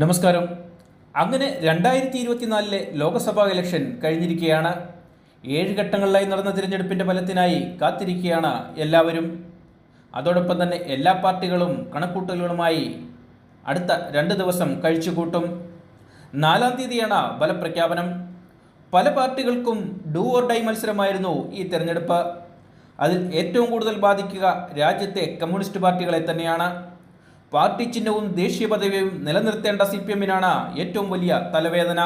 നമസ്കാരം. അങ്ങനെ രണ്ടായിരത്തി ഇരുപത്തിനാലിലെ ലോക്സഭാ ഇലക്ഷൻ കഴിഞ്ഞിരിക്കുകയാണ് ഏഴ് ഘട്ടങ്ങളിലായി നടന്ന തിരഞ്ഞെടുപ്പിന്റെ ഫലത്തിനായി കാത്തിരിക്കുകയാണ് എല്ലാവരും. അതോടൊപ്പം തന്നെ എല്ലാ പാർട്ടികളും കണക്കൂട്ടലുകളുമായി അടുത്ത രണ്ട് ദിവസം കഴിച്ചുകൂട്ടും. നാലാം തീയതിയാണ് ഫലപ്രഖ്യാപനം. പല പാർട്ടികൾക്കും ഡൂ ഓർ ഡൈ മത്സരമായിരുന്നു ഈ തെരഞ്ഞെടുപ്പ്. അതിൽ ഏറ്റവും കൂടുതൽ ബാധിക്കുക രാജ്യത്തെ കമ്മ്യൂണിസ്റ്റ് പാർട്ടികളെ തന്നെയാണ്. പാർട്ടി ചിഹ്നവും ദേശീയ പദവിയും നിലനിർത്തേണ്ട സി പി എമ്മിനാണ് ഏറ്റവും വലിയ തലവേദന.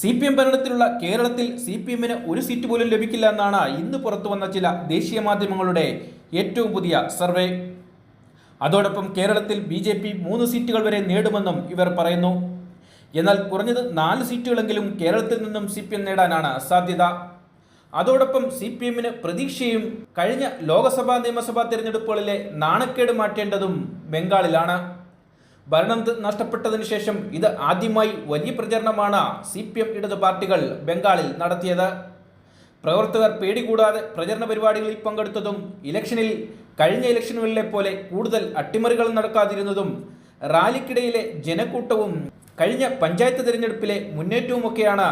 സി പി എം ഭരണത്തിലുള്ള കേരളത്തിൽ സി പി എമ്മിന് ഒരു സീറ്റ് പോലും ലഭിക്കില്ല എന്നാണ് ഇന്ന് പുറത്തു വന്ന ചില ദേശീയ മാധ്യമങ്ങളുടെ ഏറ്റവും പുതിയ സർവേ. അതോടൊപ്പം കേരളത്തിൽ ബി ജെ പി മൂന്ന് സീറ്റുകൾ വരെ നേടുമെന്നും ഇവർ പറയുന്നു. എന്നാൽ കുറഞ്ഞത് നാല് സീറ്റുകളെങ്കിലും കേരളത്തിൽ നിന്നും സി പി എം നേടാനാണ് സാധ്യത. അതോടൊപ്പം സി പി എമ്മിന് പ്രതീക്ഷയും കഴിഞ്ഞ ലോക്സഭാ നിയമസഭാ തിരഞ്ഞെടുപ്പുകളിലെ നാണക്കേട് മാറ്റേണ്ടതും ബംഗാളിലാണ്. ഭരണം നഷ്ടപ്പെട്ടതിനു ശേഷം ഇത് ആദ്യമായി വലിയ പ്രചരണമാണ് സി പി എം ഇടതു പാർട്ടികൾ ബംഗാളിൽ നടത്തിയത്. പ്രവർത്തകർ പേടികൂടാതെ പ്രചരണ പരിപാടികളിൽ പങ്കെടുത്തതും ഇലക്ഷനിൽ കഴിഞ്ഞ ഇലക്ഷനുകളിലെ പോലെ കൂടുതൽ അട്ടിമറികൾ നടക്കാതിരുന്നതും റാലിക്കിടയിലെ ജനക്കൂട്ടവും കഴിഞ്ഞ പഞ്ചായത്ത് തിരഞ്ഞെടുപ്പിലെ മുന്നേറ്റവുമൊക്കെയാണ്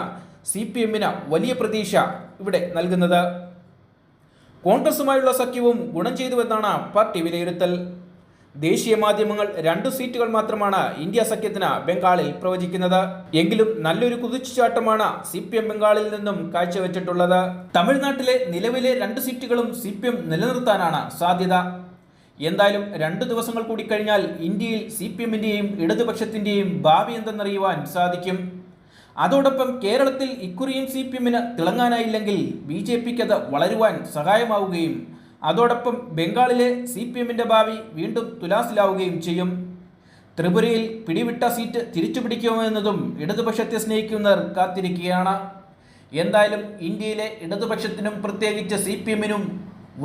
സി പി എമ്മിന് വലിയ പ്രതീക്ഷ ഇവിടെ നൽകുന്നത്. കോൺഗ്രസുമായുള്ള സഖ്യവും ഗുണം ചെയ്തുവെന്നാണ് പാർട്ടി വിലയിരുത്തൽ. ദേശീയ മാധ്യമങ്ങൾ രണ്ട് സീറ്റുകൾ മാത്രമാണ് ഇന്ത്യ സഖ്യത്തിന് ബംഗാളിൽ പ്രവചിക്കുന്നത്. എങ്കിലും നല്ലൊരു കുതിച്ചുചാട്ടമാണ് സി പി എം ബംഗാളിൽ നിന്നും കാഴ്ചവെച്ചിട്ടുള്ളത്. തമിഴ്നാട്ടിലെ നിലവിലെ രണ്ട് സീറ്റുകളും സി പി എം നിലനിർത്താനാണ് സാധ്യത. എന്തായാലും രണ്ട് ദിവസങ്ങൾ കൂടി കഴിഞ്ഞാൽ ഇന്ത്യയിൽ സി പി എമ്മിന്റെയും ഇടതുപക്ഷത്തിന്റെയും ഭാവി എന്തെന്നറിയുവാൻ സാധിക്കും. അതോടൊപ്പം കേരളത്തിൽ ഇക്കുറിയും സി പി എമ്മിന് തിളങ്ങാനായില്ലെങ്കിൽ ബി ജെ പിക്ക് അത് വളരുവാൻ സഹായമാവുകയും അതോടൊപ്പം ബംഗാളിലെ സി പി എമ്മിന്റെ ഭാവി വീണ്ടും തുലാസിലാവുകയും ചെയ്യും. ത്രിപുരയിൽ പിടിവിട്ട സീറ്റ് തിരിച്ചു പിടിക്കുമെന്നതും ഇടതുപക്ഷത്തെ സ്നേഹിക്കുന്നവർ കാത്തിരിക്കുകയാണ്. എന്തായാലും ഇന്ത്യയിലെ ഇടതുപക്ഷത്തിനും പ്രത്യേകിച്ച് സി പി എമ്മിനും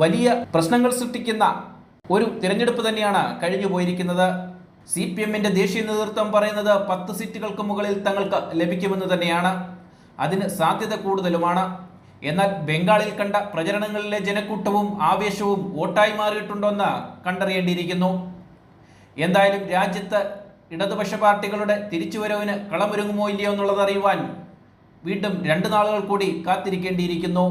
വലിയ പ്രശ്നങ്ങൾ സൃഷ്ടിക്കുന്ന ഒരു തിരഞ്ഞെടുപ്പ് തന്നെയാണ് കഴിഞ്ഞു പോയിരിക്കുന്നത് സി പി എമ്മിന്റെ ദേശീയ നേതൃത്വം പറയുന്നത് പത്ത് സീറ്റുകൾക്ക് മുകളിൽ തങ്ങൾക്ക് ലഭിക്കുമെന്ന് തന്നെയാണ്. അതിന് സാധ്യത കൂടുതലുമാണ്. എന്നാൽ ബംഗാളിൽ കണ്ട പ്രചരണങ്ങളിലെ ജനക്കൂട്ടവും ആവേശവും വോട്ടായി മാറിയിട്ടുണ്ടോയെന്ന് കണ്ടറിയേണ്ടിയിരിക്കുന്നു. എന്തായാലും രാജ്യത്ത് ഇടതുപക്ഷ പാർട്ടികളുടെ തിരിച്ചുവരവിന് കളമൊരുങ്ങുമോ ഇല്ലയോ എന്നുള്ളത് അറിയുവാൻ വീണ്ടും രണ്ട് നാളുകൾ കൂടി കാത്തിരിക്കേണ്ടിയിരിക്കുന്നു.